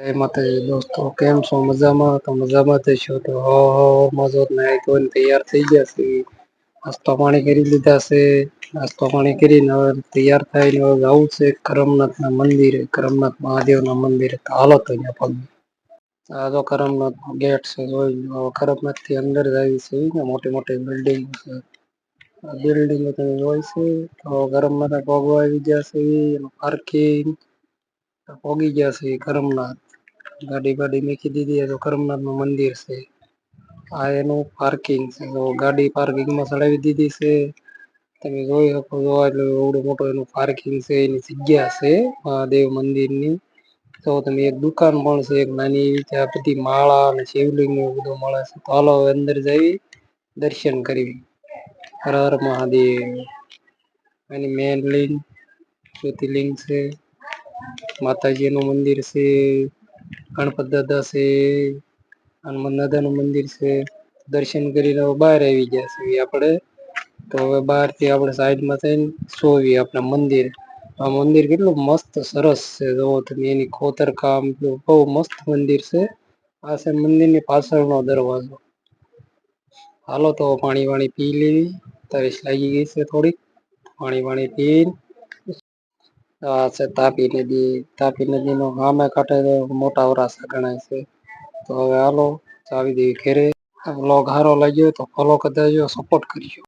જય માતાજી દોસ્તો, કેમ છો? મજામાં? તો મજામાં જ છો તો મજો નાઈ તો તૈયાર થઈ ગયા છે. નાસ્તો પાણી કરી લીધા છે. નાસ્તો પાણી કરીને હવે તૈયાર થઈને હવે જવું છે કરમનાથના મંદિરે. કરમનાથ મહાદેવના મંદિરે. તો હાલો તો અહીંયા પગ આ કરમનાથ ગેટ છે, જોઈ લો. કરમનાથથી અંદર જાય છે ને મોટી મોટી બિલ્ડિંગ છે. બિલ્ડિંગ તમે જોઈ છે? તો કરમનાથ પગો આવી ગયા છે પાર્કિંગ પોગી ગયા છે કરમનાથ. ગાડી ગાડી મૂકી દીધી તો કરમનાથનું મંદિર છે. આ એનું પાર્કિંગ છે. તો ગાડી પાર્કિંગમાં ચડાવી દીધી છે. તમે જોઈ શકો છો એટલે એવડું મોટું એનું પાર્કિંગ છે. એની જગ્યા છે મહાદેવ મંદિરની. તો તમે એક દુકાન પણ છે, એક નાની એવી, ત્યાં બધી માળા અને શિવલિંગ બધું મળે છે. તો હાલો અંદર જઈ દર્શન કરી. હર હર મહાદેવ. એની મેન લિંગ જ્યોતિર્લિંગ છે. માતાજી નું મંદિર છે. ગણપત દાદા છે, હનુમાન દાદાનું મંદિર છે, દર્શન કરીને હવે બહાર આવી ગયા છે આપણે. તો હવે બહારથી આપણે સાઈડમાં થઈને સોવીએ આપણા મંદિર. આ મંદિર કેટલું મસ્ત સરસ છે. જુઓ તમે એની ખોતરકામ બહુ મસ્ત મંદિર છે. આ છે મંદિરની પાછળનો દરવાજો. હાલો તો પાણી વાણી પી લેવી તરસ લાગી ગઈ છે થોડીક. પાણી વાણી પી આ છે તાપી નદી. તાપી નદી નો સામે કાંઠે મોટા વરાસા ગણાય છે. તો હવે હાલો, ચાવી દેવી ઘેરે. વ્લોગ સારો લાગ્યો તો ફોલો કરી દેજો સપોર્ટ કરજો